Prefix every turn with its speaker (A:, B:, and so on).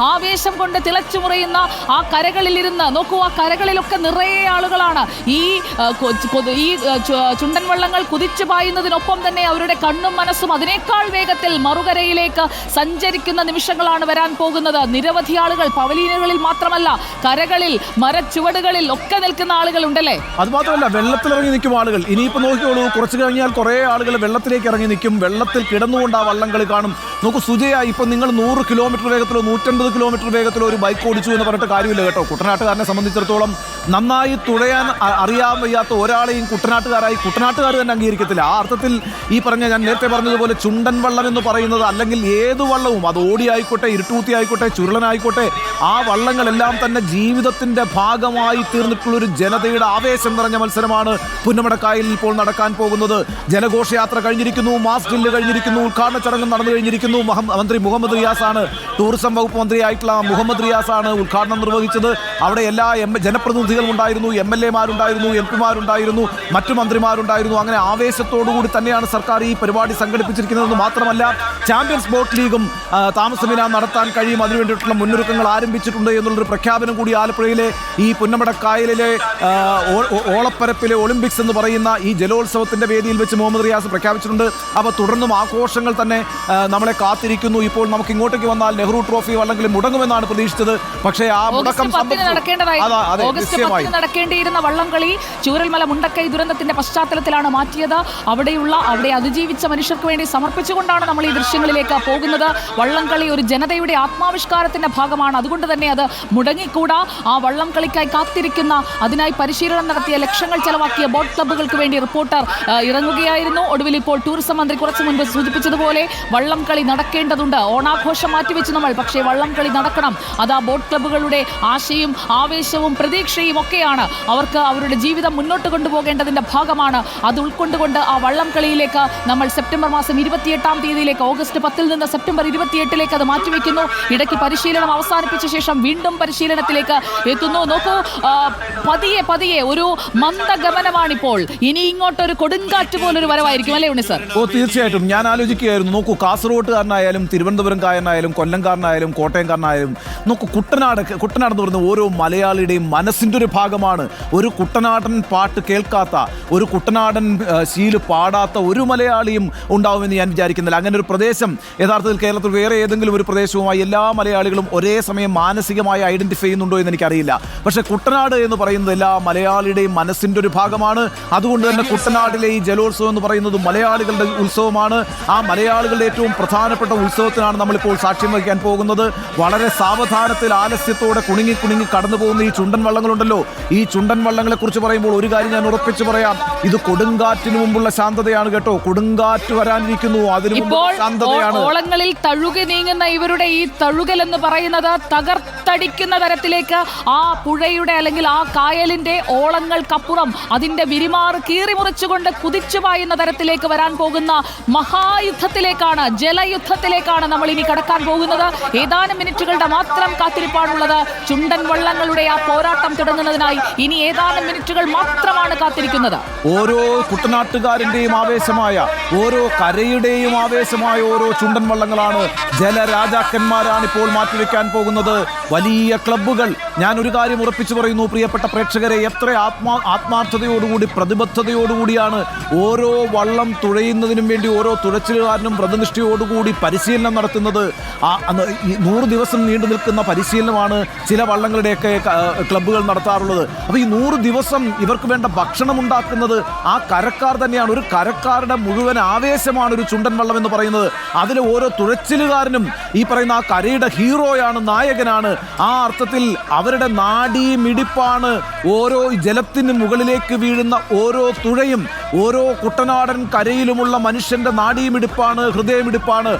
A: ആവേശം കൊണ്ട് തിളച്ചു മുറയുന്ന ആ കരകളിലിരുന്ന് നോക്കൂ ആ കരകളിലൊക്കെ നിറയെ ആളുകളാണ്. ഈ ഈ ചുണ്ടൻ വള്ളങ്ങൾ കുതിച്ചു പായുന്നതിനൊപ്പം തന്നെ അവരുടെ കണ്ണും മനസ്സും അതിനേക്കാൾ വേഗത്തിൽ മറുകരയിലേക്ക് സഞ്ചരിക്കുന്ന നിമിഷങ്ങളാണ് വരാൻ പോകുന്നത്. നിരവധി ആളുകൾ പവലീനുകളിൽ മാത്രമല്ല കരകളിൽ മരച്ചുവടുകളിൽ ഒക്കെ നിൽക്കുന്ന ആളുകൾ ഉണ്ടല്ലേ
B: അത് മാത്രമല്ല വെള്ളത്തിലിറങ്ങി നിൽക്കും ആളുകൾ. ഇനിയിപ്പോൾ നോക്കിയോളൂ കുറച്ച് കഴിഞ്ഞാൽ കുറെ ആളുകൾ വെള്ളത്തിലേക്ക് ഇറങ്ങി നിൽക്കും. വെള്ളത്തിൽ കിടന്നുകൊണ്ട് ആ വള്ളം കളി കാണും. നോക്കൂ സുജയ ഇപ്പം നിങ്ങൾ നൂറ് കിലോമീറ്റർ വേഗത്തിലോ നൂറ്റൻപത് കിലോമീറ്റർ വേഗത്തിൽ ഒരു ബൈക്ക് ഓടിച്ചു എന്ന് പറഞ്ഞിട്ട് കാര്യമില്ല കേട്ടോ. കുട്ടനാട്ടുകാരനെ സംബന്ധിച്ചിടത്തോളം നന്നായി തുഴയാൻ അറിയാൻ വയ്യാത്ത ഒരാളെയും കുട്ടനാട്ടുകാരായി കുട്ടനാട്ടുകാർ തന്നെ അംഗീകരിക്കത്തില്ല. ആ അർത്ഥത്തിൽ ഈ പറഞ്ഞ ഞാൻ നേരത്തെ പറഞ്ഞതുപോലെ ചുണ്ടൻ വള്ളം എന്ന് പറയുന്നത് അല്ലെങ്കിൽ ഏത് വള്ളവും അത് ഓടി ആയിക്കോട്ടെ ഇരുട്ടൂത്തി ആയിക്കോട്ടെ ചുരുളനായിക്കോട്ടെ ആ വള്ളങ്ങളെല്ലാം തന്നെ ജീവിതത്തിന്റെ ഭാഗമായി തീർന്നിട്ടുള്ള ഒരു ജനതയുടെ ആവേശം നിറഞ്ഞ മത്സരമാണ് പുന്നമടക്കായലിൽ ഇപ്പോൾ നടക്കാൻ പോകുന്നത്. ജനഘോഷയാത്ര കഴിഞ്ഞിരിക്കുന്നു മാസ് ഡ്രില്ല് കഴിഞ്ഞിരിക്കുന്നു ഉദ്ഘാടന ചടങ്ങ് നടന്നു കഴിഞ്ഞിരിക്കുന്നു. മന്ത്രി മുഹമ്മദ് റിയാസാണ് ടൂറിസം വകുപ്പ് മന്ത്രിയായിട്ടുള്ള മുഹമ്മദ് റിയാസാണ് ഉദ്ഘാടനം നിർവഹിച്ചത്. അവിടെ എല്ലാ എം ജനപ്രതിനിധികളും ഉണ്ടായിരുന്നു എം എൽ എമാരുണ്ടായിരുന്നു എം പിമാരുണ്ടായിരുന്നു മറ്റു മന്ത്രിമാരുണ്ടായിരുന്നു. അങ്ങനെ ആവേശത്തോടുകൂടി തന്നെയാണ് സർക്കാർ ഈ പരിപാടി സംഘടിപ്പിച്ചിരിക്കുന്നതെന്ന് മാത്രമല്ല ചാമ്പ്യൻസ് ബോട്ട് ലീഗും താമസമില താമസമിന നടത്താൻ കഴിയും. അതിനു വേണ്ടിയിട്ടുള്ള മുന്നൊരുക്കങ്ങൾ ആരംഭിച്ചിട്ടുണ്ട് എന്നുള്ളൊരു പ്രഖ്യാപനം കൂടി ആലപ്പുഴയിലെ ഈ പുന്നമടക്കായലിലെ കായലിലെ ഓളപ്പരപ്പിലെ ഒളിമ്പിക്സ് എന്ന് പറയുന്ന ഈ ജലോത്സവത്തിന്റെ വേദിയിൽ വെച്ച് മുഹമ്മദ് റിയാസ് പ്രഖ്യാപിച്ചിട്ടുണ്ട്. അപ്പോൾ തുടർന്നും ആഘോഷങ്ങൾ തന്നെ നമ്മളെ കാത്തിരിക്കുന്നു. ഇപ്പോൾ നമുക്ക് ഇങ്ങോട്ടേക്ക് വന്നാൽ നെഹ്റു ട്രോഫി അല്ലെങ്കിൽ മുടങ്ങുമെന്നാണ് പ്രതീക്ഷിച്ചത്. പക്ഷേ ആ മുടക്കം സംബന്ധിച്ച് അതെ
A: ഓഗസ്റ്റ് നടക്കേണ്ടിയിരുന്ന വള്ളംകളി ചൂരൽമല മുണ്ടക്കൈ ദുരന്തത്തിന്റെ പശ്ചാത്തലത്തിലാണ് മാറ്റിയത്. അവിടെയുള്ള അവിടെ അതിജീവിച്ച മനുഷ്യർക്ക് വേണ്ടി സമർപ്പിച്ചുകൊണ്ടാണ് നമ്മൾ ഈ ദൃശ്യങ്ങളിലേക്ക് പോകുന്നത്. വള്ളംകളി ഒരു ജനതയുടെ ആത്മാവിഷ്കാരത്തിന്റെ ഭാഗമാണ്. അതുകൊണ്ട് തന്നെ അത് മുടങ്ങിക്കൂടാ. ആ വള്ളംകളിക്കായി കാത്തിരിക്കുന്ന അതിനായി പരിശീലനം നടത്തിയ ലക്ഷങ്ങൾ ചെലവാക്കിയ ബോട്ട് ക്ലബ്ബുകൾക്ക് വേണ്ടി റിപ്പോർട്ടർ ഇറങ്ങുകയായിരുന്നു. ഒടുവിൽ ഇപ്പോൾ ടൂറിസം മന്ത്രി കുറച്ചു മുൻപ് സൂചിപ്പിച്ചതുപോലെ വള്ളംകളി നടക്കേണ്ടതുണ്ട്. ഓണാഘോഷം മാറ്റിവെച്ച് നമ്മൾ. പക്ഷേ വള്ളംകളി നടക്കണം. അത് ആ ബോട്ട് ക്ലബ്ബുകളുടെ ആശയും ആവേശവും പ്രതീക്ഷയും ഒക്കെയാണ് അവർക്ക് അവരുടെ ജീവിതം മുന്നോട്ട് കൊണ്ടുപോകേണ്ടതിന്റെ ഭാഗമാണ്. അത് ഉൾക്കൊണ്ടുകൊണ്ട് ആ വള്ളം കളിയിലേക്ക് നമ്മൾ സെപ്റ്റംബർ മാസം ഇരുപത്തിയെട്ടാം തീയതിയിലേക്ക് ഓഗസ്റ്റ് പത്തിൽ നിന്ന് സെപ്റ്റംബർ ഇരുപത്തിയെട്ടിലേക്ക് അത് മാറ്റിവെക്കുന്നു. ഇടയ്ക്ക് പരിശീലനം അവസാനിപ്പിച്ച ശേഷം വീണ്ടും പരിശീലനത്തിലേക്ക് എത്തുന്നു. നോക്കൂ പതിയെ പതിയെ ഒരു മന്ദഗമനമാണിപ്പോൾ. ഇനി ഇങ്ങോട്ടൊരു കൊടുങ്കാറ്റ് പോലൊരു വരവായിരിക്കും അല്ലേ ഉണ്ണി സർ?
B: ഓ തീർച്ചയായിട്ടും. ഞാൻ ആലോചിക്കുകയായിരുന്നു. നോക്കൂ കാസർഗോട്ടുകാരനായാലും തിരുവനന്തപുരംകാരനായാലും കൊല്ലംകാരനായാലും കോട്ടയംകാരനായാലും നോക്കൂ കുട്ടനാട് കുട്ടനാട് എന്ന് പറയുന്ന ഓരോ മലയാളിയുടെയും മനസ്സിന്റെ ഒരു ഭാഗമാണ്. ഒരു കുട്ടനാടൻ പാട്ട് കേൾക്കാത്ത ഒരു കുട്ടനാടൻ ശീൽ പാടാത്ത ഒരു മലയാളിയും ഉണ്ടാവുമെന്ന് ഞാൻ വിചാരിക്കുന്നില്ല. അങ്ങനെ ഒരു പ്രദേശം യഥാർത്ഥത്തിൽ കേരളത്തിൽ വേറെ ഏതെങ്കിലും ഒരു പ്രദേശവുമായി എല്ലാ മലയാളികളും ഒരേ സമയം മാനസികമായി ഐഡന്റിഫൈ ചെയ്യുന്നുണ്ടോ എന്ന് എനിക്കറിയില്ല. പക്ഷേ കുട്ടനാട് എന്ന് പറയുന്നത് എല്ലാ മലയാളിയുടെയും മനസ്സിന്റെ ഒരു ഭാഗമാണ്. അതുകൊണ്ട് തന്നെ കുട്ടനാട്ടിലെ ഈ ജലോത്സവം എന്ന് പറയുന്നത് മലയാളികളുടെ ഉത്സവമാണ്. ആ മലയാളികളുടെ ഏറ്റവും പ്രധാനപ്പെട്ട ഉത്സവത്തിനാണ് നമ്മളിപ്പോൾ സാക്ഷ്യം വഹിക്കാൻ പോകുന്നത്. വളരെ സാവധാനത്തിൽ ആലസ്യത്തോടെ കുണുങ്ങി കുണുങ്ങി കടന്നു പോകുന്ന ഈ ചുണ്ടൻ വള്ളങ്ങളുണ്ടല്ലോ. ഈ ചുണ്ടൻ വള്ളങ്ങളെ കുറിച്ച് പറയുമ്പോൾ ഒരു കാര്യം ഞാൻ ഉറപ്പിച്ചു പറയാം. ഇത് കൊടുങ്കാറ്റിന് മുമ്പുള്ള ശാന്തതയാണ് കേട്ടോ. കൊടുങ്കാറ്റ് വരാനിരിക്കുന്നു. അതിനു ശാന്തതയാണ്.
A: ഓളങ്ങളിൽ തഴുകി നീങ്ങുന്ന ഇവരുടെ ഈ തഴുകൽ എന്ന് പറയുന്നത് തകർത്തടിക്കുന്ന തരത്തിലേക്ക് ആ പുഴയുടെ അല്ലെങ്കിൽ ആ കായലിന്റെ ഓളങ്ങൾക്കപ്പുറം അതിന്റെ വിരിമാറ് കീറിമുറിച്ചുകൊണ്ട് കുതിച്ചു പായുന്ന തരത്തിലേക്ക് വരാൻ പോകുന്ന മഹായുദ്ധത്തിലേക്കാണ് ജലയുദ്ധത്തിലേക്കാണ് നമ്മൾ ഇനി കടക്കാൻ പോകുന്നത്. ഏതാനും മിനിറ്റുകളുടെ മാത്രം കാത്തിരിപ്പാണുള്ളത്. ചുണ്ടൻ വള്ളങ്ങളുടെ ആ പോരാട്ടം തുടങ്ങുന്നതിനായി ഇനി ഏതാനും മിനിറ്റുകൾ മാത്രമാണ് കാത്തിരിക്കുന്നത്.
B: ഓരോ കുട്ടനാട്ടുകാരന്റെയും ആവേശമായ ഓരോ കരയുടെയും ആവേശമായ ഓരോ ചുണ്ടൻ വള്ളങ്ങളാണ് ജലരാജാക്കന്മാരാണ് ഇപ്പോൾ മാറ്റിവെക്കാൻ പോകുന്നത്. വലിയ ക്ലബ്ബുകൾ. ഞാൻ ഒരു കാര്യം ഉറപ്പിച്ചു പറയുന്നു പ്രിയപ്പെട്ട പ്രേക്ഷകരെ എത്ര ആത്മാ ആത്മാർത്ഥതയോടുകൂടി പ്രതിബദ്ധതയോടുകൂടിയാണ് ഓരോ വള്ളം തുഴയുന്നതിനും വേണ്ടി ഓരോ തുഴച്ചിലുകാരനും വ്രതനിഷ്ഠയോടുകൂടി പരിശീലനം നടത്തുന്നത്. ആ നൂറ് ദിവസം നീണ്ടു നിൽക്കുന്ന പരിശീലനമാണ് ചില വള്ളങ്ങളുടെയൊക്കെ ക്ലബ്ബുകൾ നടത്താറുള്ളത്. അപ്പോൾ ഈ നൂറ് ദിവസം ഇവർക്ക് വേണ്ട ഭക്ഷണം ഉണ്ടാക്കുന്നത് ആ കരക്കാർ തന്നെയാണ്. ഒരു കരക്കാരുടെ മുഴുവൻ ആവേശമാണ് ഒരു ചുണ്ടൻ വള്ളം എന്ന് പറയുന്നത്. അതിലെ ഓരോ തുഴച്ചിലുകാരനും ഈ പറയുന്ന ആ കരയുടെ ഹീറോയാണ് നായകനാണ്. ആ അർത്ഥത്തിൽ അവരുടെ നാടി മിടിപ്പാണ് ഓരോ ജലത്തിന് മുകളിലേക്ക് വീഴുന്ന ഓരോ തുഴയും. ഓരോ കുട്ടനാടൻ കരയിലുമുള്ള മനുഷ്യന്റെ നാഡീമിടിപ്പാണ് ഹൃദയമിടിപ്പാണ്.